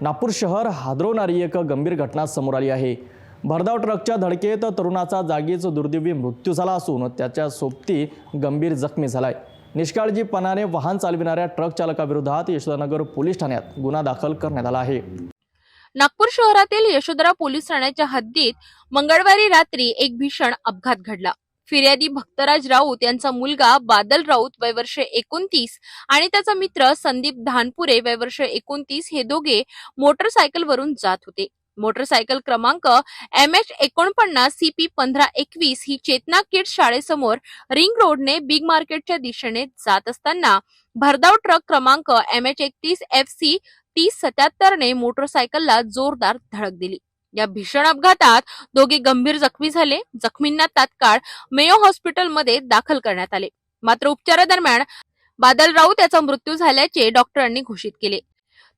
नागपूर शहर हादरवणारी एक गंभीर घटना समोर आली आहे. भरधाव ट्रकच्या धडकेत तरुणाचा जागीच दुर्दैवी मृत्यू झाला असून त्याच्या सोबती गंभीर जखमी झालाय. निष्काळजीपणाने वाहन चालविणाऱ्या ट्रक चालकाविरोधात यशोदानगर पोलीस ठाण्यात गुन्हा दाखल करण्यात आला आहे. नागपूर शहरातील यशोधरा पोलीस ठाण्याच्या हद्दीत मंगळवारी रात्री एक भीषण अपघात घडला. फिर्यादी भक्तराज राऊत यांचा मुलगा बादल राऊत वयवर्ष एकोणतीस आणि त्याचा मित्र संदीप धानपुरे वयवर्ष एकोणतीस हे दोघे मोटरसायकलवरून जात होते. मोटरसायकल क्रमांक एम एच एकोणपन्नास सीपी पंधरा एकवीस ही चेतना किड्स शाळेसमोर रिंग रोडने बिग मार्केटच्या दिशेने जात असताना भरधाव ट्रक क्रमांक एम एच एकतीस एफ सी तीस सत्याहत्तरने मोटरसायकलला जोरदार धडक दिली. या भीषण अपघातात दोघे गंभीर जखमी झाले. जखमींना तात्काळ मेयो हॉस्पिटलमध्ये दाखल करण्यात आले. मात्र उपचारादरम्यान बादल राऊत याचा मृत्यू झाल्याचे डॉक्टरांनी घोषित केले.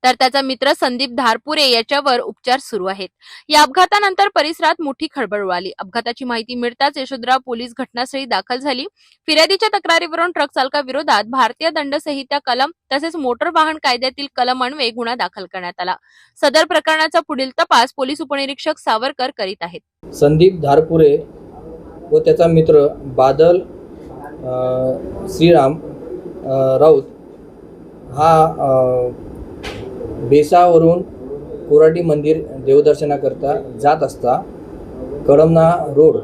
तर त्याचा मित्र संदीप धारपुरे याच्यावर उपचार सुरू आहेत. या अपघातानंतर परिसरात मोठी खळबळ उडाली. अपघाताची माहिती मिळताच यशोद्रा पोलीस घटनास्थळी दाखल झाली. फिर्यादीच्या तक्रारीवरून ट्रक चालकाविरोधात भारतीय दंड संहिता कलम तसेच मोटर वाहन कायद्यातील कलम अन्वये गुन्हा दाखल करण्यात आला. सदर प्रकरणाचा पुढील तपास पोलीस उपनिरीक्षक सावरकर करीत आहेत. संदीप धारपुरे व त्याचा मित्र बादल श्रीराम राऊत हा बेसावरून कोराडी मंदिर देवदर्शनाकरता जात असता कळमना रोड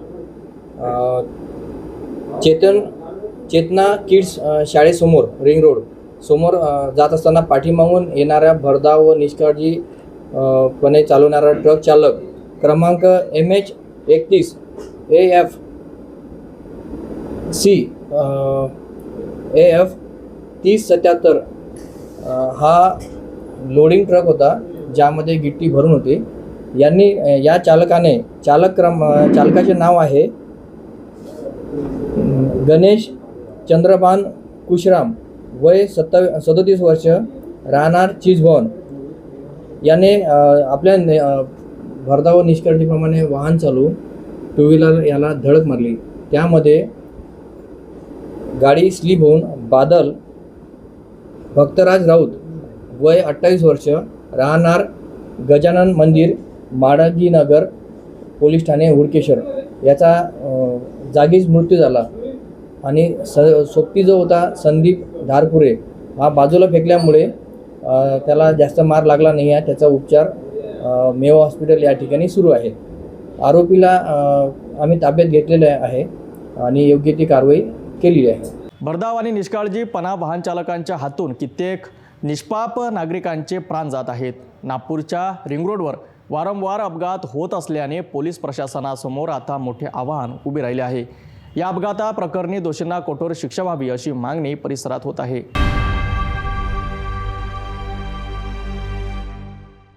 चेतन चेतना किड्स शाळेसमोर रिंग रोड समोर जात असताना पाठीमागून येणाऱ्या भरधाव व निष्काळजीपणे चालवणारा ट्रक चालक क्रमांक एम एच एकतीस A F C A F तीस सत्याहत्तर हा लोडिंग ट्रक होता ज्यामध्ये गिट्टी भरून होती. यांनी या चालकाने चालक क्रम चालकाचे नाव आहे गणेश चंद्रपान कुशराम वय सत्तावी सदोतीस वर्ष राहणार चिजभवन. याने आपल्या ने- अ, भरधाव निष्कर्षीप्रमाणे वाहन चालवून टू व्हीलर याला धडक मारली. त्यामध्ये गाडी स्लिप होऊन बादल भक्तराज राऊत वय अठ्ठावीस वर्ष राहणार गजानन मंदिर माडगीनगर पोलीस ठाणे हुडकेश्वर. याचा जागीच मृत्यू झाला. आणि स सोबती जो होता संदीप धारपुरे हा बाजूला फेकल्यामुळे त्याला जास्त मार लागला नाही आहे. त्याचा उपचार मेवा हॉस्पिटल या ठिकाणी सुरू आहे. आरोपीला आम्ही ताब्यात घेतलेले आहे आणि योग्य ती कारवाई केलेली आहे. भरधाव आणि निष्काळजीपणा वाहन चालकांच्या हातून कित्येक निष्पाप नागरिकांचे प्राण जात आहेत. नागपूरच्या रिंग रोडवर वारंवार अपघात होत असल्याने पोलीस प्रशासनासमोर आता मोठे आव्हान उभे राहिले आहे. या अपघाताप्रकरणी दोषींना कठोर शिक्षा व्हावी अशी मागणी परिसरात होत आहे.